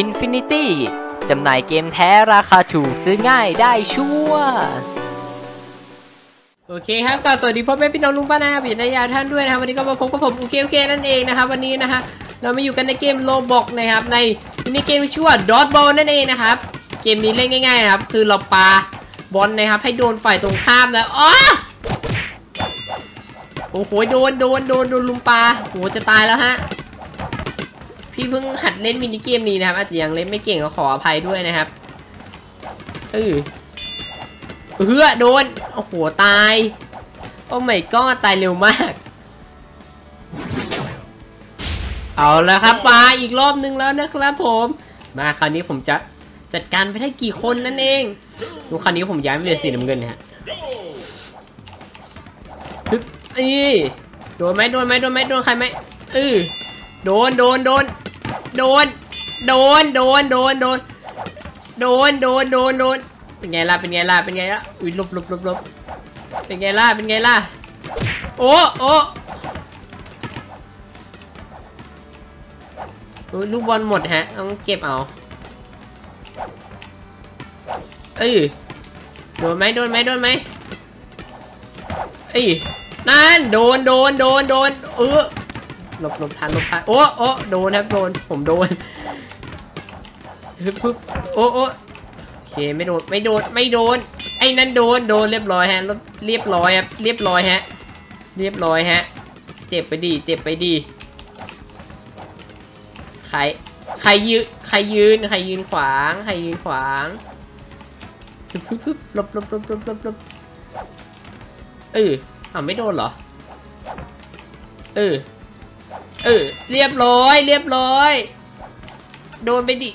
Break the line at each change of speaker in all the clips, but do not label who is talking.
Infinity จำหน่ายเกมแท้ราคาถูกซื้อง่ายได้ชัวร์
โอเคครับก็สวัสดีพ่อแม่พี่น้องลุงป้านะครับอยู่ในยาท่านด้วยนะครับวันนี้ก็มาพบกับผมโอเคโอเคนั่นเองนะครับวันนี้นะฮะเรามาอยู่กันในเกมโลบอกนะครับในมินิเกมชื่อว่าดอทบอลนั่นเองนะครับเกมนี้เล่นง่ายๆนะครับคือเราปาบอลนะครับให้โดนฝ่ายตรงข้ามนะอ๋อโอ้โหโดนโดนโดนโดนลุงปลาโอ้โหจะตายแล้วฮะ พี่เพิ่งหัดเล่นมินิเกมนี้นะครับอาจจะยังเล่นไม่เก่งก็ขออภัยด้วยนะครับเออเฮือโดนโอ้โหตาย โอ้ไม่ก็ตายเร็วมาก เอาแล้วครับมาอีกรอบนึงแล้วนะครับผม มาคราวนี้ผมจะจัดการไปได้กี่คนนั่นเองดูคราวนี้ผมย้ายไปเลยสีน้ำเงินนะฮะฮึบอีโดนไหมโดนไหมโดนไหมโดนใครไหมเออโดนโดนโดน โดน โดน โดน โดน โดน โดน โดน โดน โดน เป็นไงล่ะ เป็นไงล่ะ เป็นไงล่ะ อุ้ยลบลบลบลบเป็นไงล่ะ เป็นไงล่ะ โอ้โอ้ยลูกบอลหมดฮะ ต้องเก็บเอา เอ้ย โดนไหมโดนไหมโดนไหมเอ้ยนั่นโดน โดน โดน โดน เออ หลบหลบทันหลบทันโอ้โอ้โดนครับโดนผมโดนฮึบฮึบโอ้โอ้โอเคไม่โดนไม่โดนไม่โดนไอ้นั่นโดนโดนเรียบร้อยฮะเรียบร้อยครับเรียบร้อยฮะเรียบร้อยฮะเจ็บไปดีเจ็บไปดีใครใครยืนใครยืนใครยืนขวางใครยืนขวางพึบพึบพึบหลบหลบหลบหลบหลบหลบเอออ้าวไม่โดนเหรอเออ เออ เรียบร้อย เรียบร้อย โดนไปดิ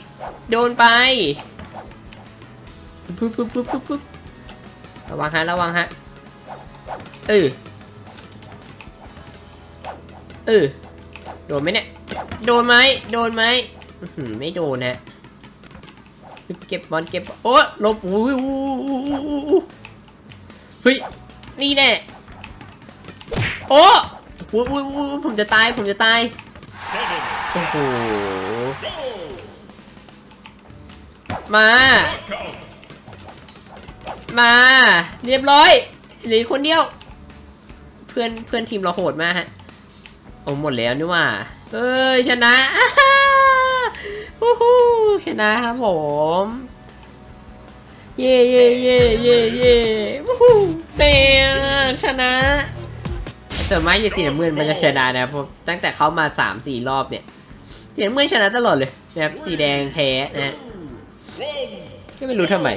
โดนไปปึ๊บปึ๊บปึ๊บปึ๊บปึ๊บระวังฮะ ระวังฮะ เออ เออ โดนไหมเนี่ย โดนไหม โดนไหมไม่โดนฮะ เก็บบอลเก็บ โอ้ลบอุ้เฮ้ย นี่แน่ โอ้ อุ้ยอุ้ยอุ้ยผมจะตาย ผมจะตาย โอ้โห มา มา เรียบร้อยเหลือคนเดียว เพื่อนเพื่อนทีมเราโหดมากฮะโอ้หมดแล้วนี่ว่าเอ้ยชนะอ้าฮ่าฮู้ฮู้ชนะครับผม เย่เย่เย่เย่เย่วู้ฮู้เตะชนะ ส่วนมากอยู่สีน้ำเงินมันจะชนะนะครับผมตั้งแต่เขามาสามสี่รอบเนี่ยสีน้ำเงินชนะตลอดเลยนะครับสีแดงแพ้นะก็ไม่รู้ทำไม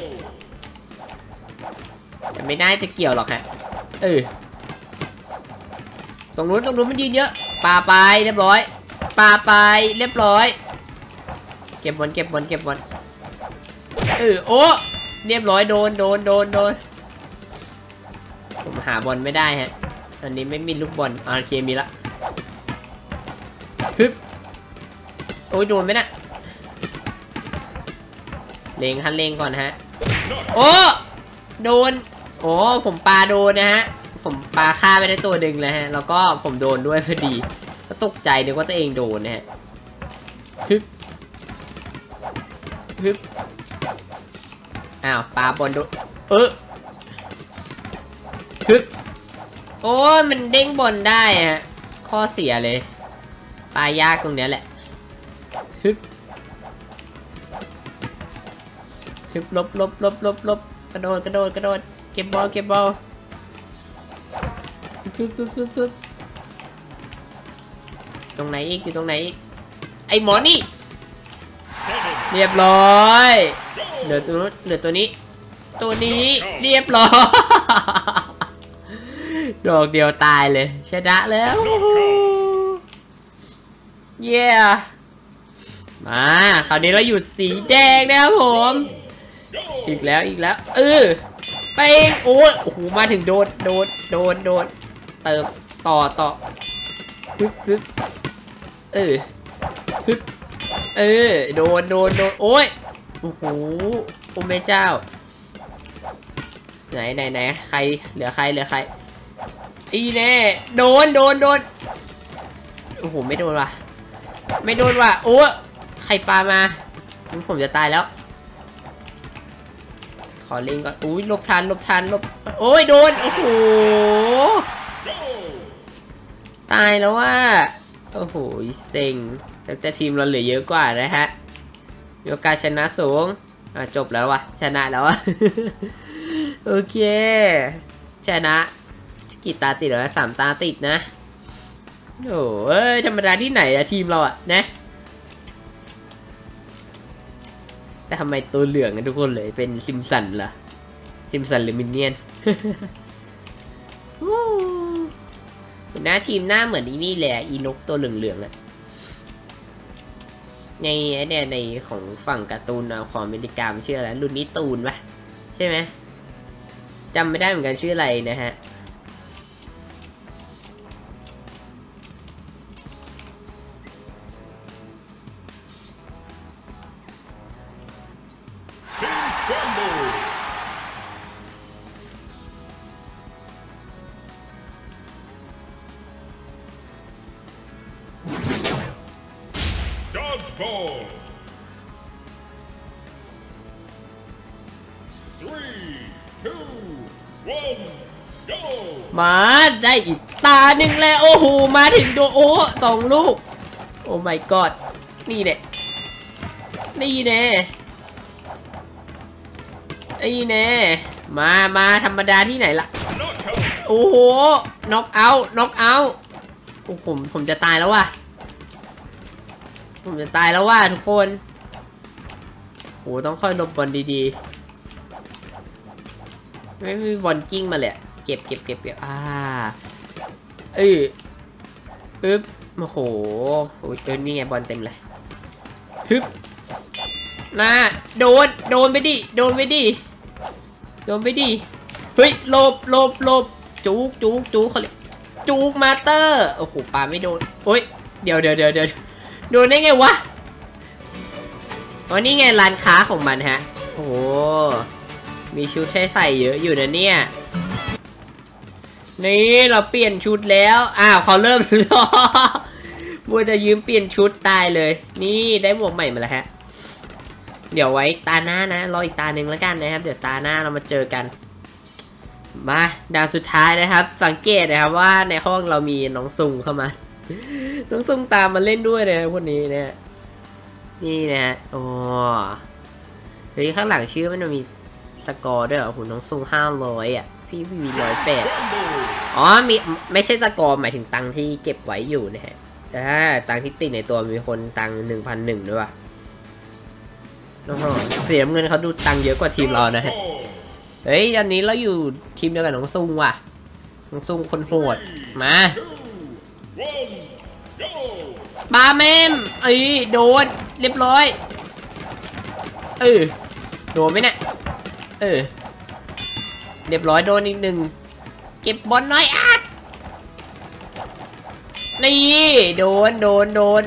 แต่ไม่น่าจะเกี่ยวหรอกฮะเออตรงนู้นตรงนู้นมันยืนเยอะปาไปเรียบร้อยปาไปเรียบร้อย เก็บบอลเก็บบอลเก็บบอลเออโอ้เรียบร้อยโดนโดนโดนโดนผมหาบอลไม่ได้ฮะ อันนี้ไม่มีลูกบอลโอเคมีละฮึบโอ้ยโดนไหมน่ะเลงคันเลงก่อนฮะ โอ้โดน โอ้ผมปลาโดนนะฮะ ผมปลาฆ่าไปได้ตัวหนึ่งเลยฮะ แล้วก็ผมโดนด้วยพอดี ก็ตกใจนึกว่าตัวเองโดนนะฮะฮึบฮึบอ้าวปลาบอลโดนเออฮึบ โอ้ยมันเด้งบอลได้ฮะข้อเสียเลยปายากตรงเนี้ยแหละฮึบฮึบลบลบลบลบลบกระโดดกระโดดกระโดดเก็บบอลเก็บบอลปึ๊บปึ๊บปึ๊บปึ๊บตรงไหนอีกอยู่ตรงไหนอีกไอหมอนี่ เรียบร้อยเหลือตัวนู้นเหลือตัวนี้ ตัวนี้เรียบร้อย ดอกเดียวตายเลย ชนะแล้วเย้มาคราวนี้เราอยู่สีแดงนะครับผม อีกแล้วอีกแล้วเออไปเองโอ้ยโอ้โหมาถึงโดนโดนโดนโดนเติมต่อต่อฮึบฮึบเออฮึบเออโดนโดนโดนโอ้ยโอ้โหโอ้แม่เจ้า ไหนไหนไหนใครเหลือใครเหลือใคร อีแน่โดนโดนโดนโอ้โหไม่โดนว่ะ ไม่โดนว่ะโอ้ใครปามาผมจะตายแล้ว ขอเล่นก่อนอุ้ยลบทันลบทันลบโอ้ยโดนโอ้โหตายแล้วว่าโอ้โหเซ็งแต่แต่ทีมเราเหลือเยอะกว่านะฮะมีโอกาสชนะสูงอะจบแล้ววะชนะแล้ววะโอเค ชนะ กี่ตาติดแล้วสามตาติดนะโอ้เอ้ยธรรมดาที่ไหนอะทีมเราอะนะ แต่ทำไมตัวเหลืองกันทุกคนเลยเป็นซิมสันล่ะซิมสันหรือมินเนี่ยนหน้าทีมหน้าเหมือนอีนี่เลยอะอีนกตัวเหลืองๆอะในไอเนี่ยในของฝั่งการ์ตูนของอเมริกามันชื่ออะไรรุ่นนี้ตูนปะใช่ไหมจำไม่ได้เหมือนกันชื่ออะไรนะฮะ มาได้อีกตาหนึ่งแล้วโอ้โหมาถึงโดโอ้สองลูก โอ้ my god นี่แน่นี่แน่นี่แน่มามาธรรมดาที่ไหนล่ะ โอ้โหน็อกเอาน็อกเอาโอ้ผมผมจะตายแล้วว่ะ ผมจะตายแล้วว่ะทุกคนโอ้ต้องค่อยลบบอลดีๆ ไม่มีบอลกิ้งมาเลยเก็บเก็บเก็บเก็บอ่าเอ้ยปึ๊บโอ้โหโอ้ยเจอนี่ไงบอลเต็มเลยฮึบน่าโดนโดนไปดิโดนไปดิโดนไปดิเฮ้ยหลบหลบหลบจุกจุกจุกเขาเรียกจุกมาเตอร์โอ้โหปาไม่โดนโอ้ยเดี๋ยวเดี๋ยวเดี๋ยวเดี๋ยวโดนได้ไงวะอ๋อนี่ไงร้านค้าของมันฮะ โอ้ มีชุดให้ใส่เยอะอยู่นะเนี่ย นี่เราเปลี่ยนชุดแล้ว อ้าวเขาเริ่มรอมัวจะยืมเปลี่ยนชุดตายเลย นี่ได้หมวกใหม่มาแล้วฮะ เดี๋ยวไว้ตาหน้านะ รออีกตาหนึ่งแล้วกันนะครับ เดี๋ยวตาหน้าเรามาเจอกัน มาดาวสุดท้ายนะครับ สังเกตนะครับว่าในห้องเรามีน้องซุงเข้ามา น้องซุงตามมาเล่นด้วยเลยนะพวกนี้เนี่ยนี่นะโอ้เฮ้ยข้างหลังชื่อมันมี สกอร์ด้วยเหรอโหน้องซุงห้าร้อยอะ พี่พี่มีร้อยแปด
Scramble!
อ๋อมีไม่ใช่สกอร์หมายถึงตังค์ที่เก็บไว้อยู่นะฮะแต่ถ้าตังค์ที่ติดในตัวมีคนตังหนึ่งพันหนึ่งด้วยว่ะโอ้โหเสียเงินเขาดูตังค์เยอะกว่าทีมเรานะฮะ
Dodgeball!
เฮ้ยอันนี้เราอยู่ทีมเดียวกับน้องซุงว่ะ น้องซุงคนโหด มา
Two, one, go!
ปาเมมเอ้ยโดน เรียบร้อย เออโดนไหมเนี่ยเออ เรียบร้อยโดนอีกหนึ่ง เก็บบอลน้อยอาดนี่โดนโดนโดน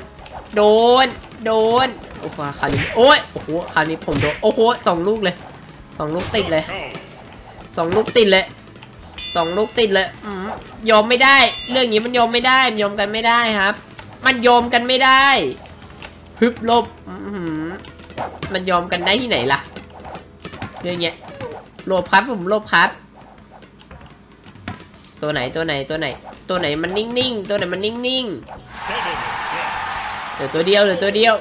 โดน โดน โอ้โหคราวนี้โอ้ยโอ้โหคราวนี้ผมโดน โอ้โหสองลูกเลยสองลูกติดเลยสองลูกติดเลยสองลูกติดเลยยอมไม่ได้ เรื่องนี้มันยอมไม่ได้มันยอมกันไม่ได้ครับ มันยอมกันไม่ได้ฮึบลบมันยอมกันได้ที่ไหนล่ะ เรื่องเงี้ย ลบครับผมลบครับ ตัวไหนตัวไหนตัวไหน ตัวไหนมันนิ่งๆ ตัวไหนมันนิ่งๆเหลือตัวเดียวเหลือตัวเดียว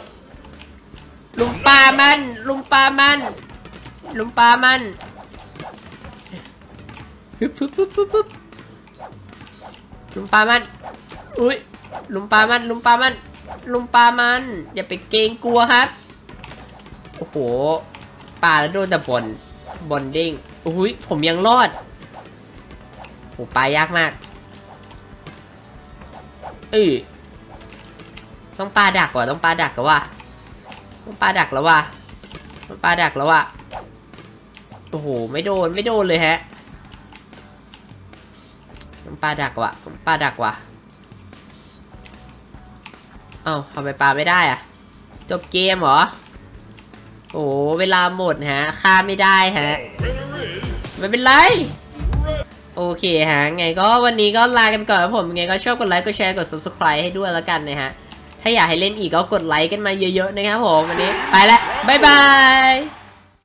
ลุมปลามัน ลุมปลามัน ลุมปลามันฮึบฮึบฮึบฮึบฮึบลุมปลามัน อุ้ย ลุมปลามัน ลุมปลามัน ลุมปลามัน อย่าไปเกรงกลัวครับ โอ้โห ปลาแล้วโดนแต่บอล บอลเด้งอุ้ยผมยังรอดโอ้ปลายากมากเออต้องปลาดักว่ะต้องปลาดักแล้วว่ะต้องปลาดักแล้วว่ะต้องปลาดักแล้วว่ะโอ้โหไม่โดนไม่โดนเลยฮะต้องปลาดักว่ะปลาดักว่ะเอ้าทำไมปลาไม่ได้อะจบเกมเหรอ โอ้เวลาหมดฮะฆ่าไม่ได้ฮะ
Winner is
ไม่เป็นไร โอเคฮะ ไงก็วันนี้ก็ลากันไปก่อนครับผมไงก็ชอบกดไลค์กดแชร์กด subscribe ให้ด้วยแล้วกันนะฮะถถ้าอยากให้เล่นอีกก็กดไลค์กันมาเยอะๆนะครับผมวันนี้ไปแล้วบ๊ายบาย